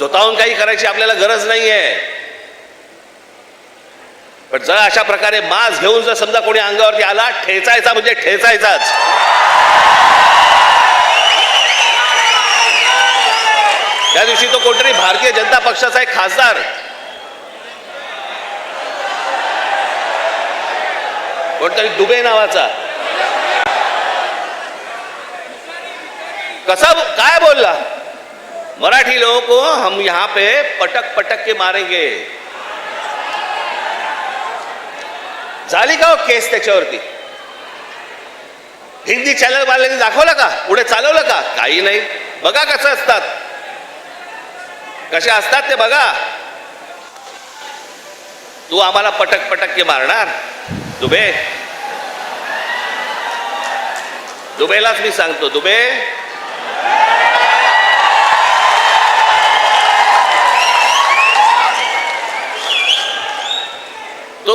स्वतःहून काही करायची आपल्याला गरज नाहीये. पण जर अशा प्रकारे मास घेऊन जर समजा कोणी अंगावरती आला ठेचायचा म्हणजे ठेचायचाच. त्या दिवशी तो कोणतरी भारतीय जनता पक्षाचा एक खासदार. कोणतरी दुबे नावाचा. कसा काय बोलला? मराठी लोगों को हम यहां पे पटक पटक के मारेंगे। झाली का हो केस त्याच्यावरती हिंदी चॅनल वाल्यांनी दाखवलं का पुढे चालवलं का काही नाही बघा कसं असतात? कसे असतात ते बघा तू आम्हाला पटक पटक के मारणार? दुबे? दुबेलाच मी सांगतो दुबे?